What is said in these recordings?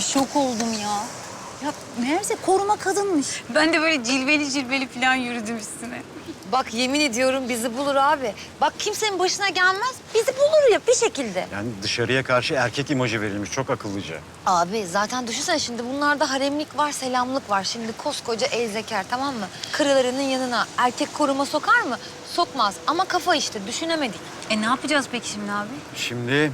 şok oldum ya. Ya meğerse koruma kadınmış. Ben de böyle cilveli cilveli falan yürüdüm üstüne. Bak yemin ediyorum bizi bulur abi. Bak kimsenin başına gelmez. Bizi bulur ya bir şekilde. Yani dışarıya karşı erkek imajı verilmiş. Çok akıllıca. Abi zaten düşünsene şimdi bunlarda haremlik var, selamlık var. Şimdi koskoca el zeker tamam mı? Karılarının yanına erkek koruma sokar mı? Sokmaz ama kafa işte düşünemedik. E ne yapacağız peki şimdi abi? Şimdi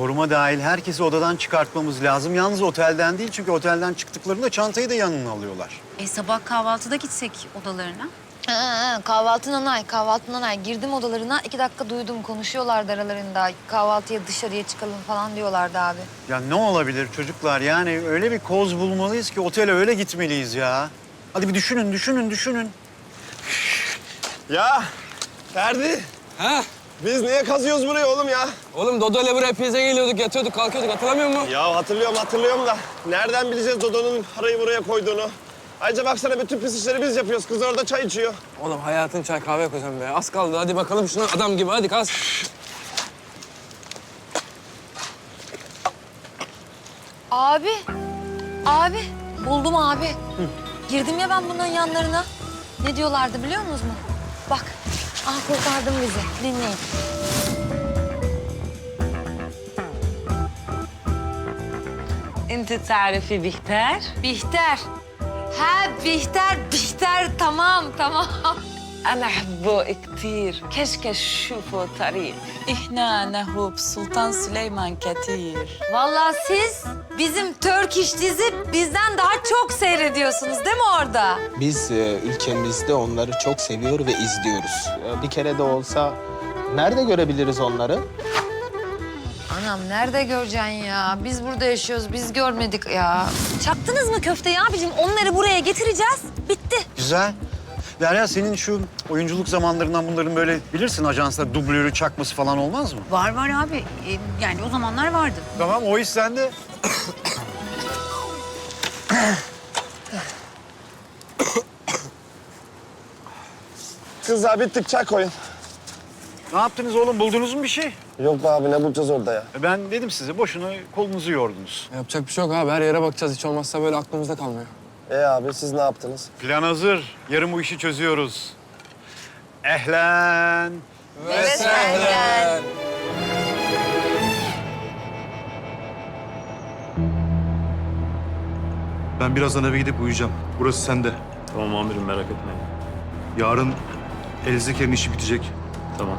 koruma dahil herkesi odadan çıkartmamız lazım. Yalnız otelden değil çünkü otelden çıktıklarında çantayı da yanına alıyorlar. E sabah kahvaltıda gitsek odalarına. Ha, ha, kahvaltı nanay, kahvaltı nanay. Girdim odalarına iki dakika duydum konuşuyorlardı aralarında. Kahvaltıya dışarıya çıkalım falan diyorlardı abi. Ya ne olabilir çocuklar? Yani öyle bir koz bulmalıyız ki otele öyle gitmeliyiz ya. Hadi bir düşünün, düşünün, düşünün. Ya Ferdi Ha? Biz niye kazıyoruz burayı oğlum ya? Oğlum Dodo ile buraya pizza geliyorduk, yatıyorduk, kalkıyorduk. Hatırlamıyor musun? Ya hatırlıyorum hatırlıyorum da nereden bileceğiz Dodo'nun parayı buraya koyduğunu? Ayrıca baksana bütün pis işleri biz yapıyoruz. Kız orada çay içiyor. Oğlum hayatın çay kahve koyacağım be. Az kaldı. Hadi bakalım şuna adam gibi. Hadi kas. Abi, abi buldum abi. Girdim ya ben bunların yanlarına. Ne diyorlardı biliyor musunuz mu? Bak, Ah kurtardın bizi. Dinleyin. İnti tarifi Bihter. Bihter. Ha Bihter, Bihter. Tamam, tamam. انا احبه كثير كشكش شوفوا طريق احنا نهوب سلطان سليمان كثير Vallahi siz bizim Turkish dizi bizden daha çok seyrediyorsunuz değil mi orada? Biz e, ülkemizde onları çok seviyor ve izliyoruz. E, Bir kere de olsa nerede görebiliriz onları? Anam nerede göreceksin ya? Biz burada yaşıyoruz, biz görmedik ya. Çaktınız mı köfteyi abicim? Onları buraya getireceğiz. Bitti. Güzel. Derya senin şu oyunculuk zamanlarından bunların böyle bilirsin ajanslar dublörü çakması falan olmaz mı? Var var abi. E, yani o zamanlar vardı. Tamam o iş sende. Kızlar bittik çay koyun. Ne yaptınız oğlum? Buldunuz mu bir şey? Yok be abi ne bulacağız orada ya? E Ben dedim size boşuna kolunuzu yordunuz. Yapacak bir şey yok abi. Her yere bakacağız. Hiç olmazsa böyle aklımızda kalmıyor. E abi siz ne yaptınız? Plan hazır. Yarın bu işi çözüyoruz. Ehlen. Evet, ehlen. Ben birazdan eve gidip uyuyacağım. Burası sende. Tamam amirim merak etmeyin. Yarın Elzeker'in işi bitecek. Tamam.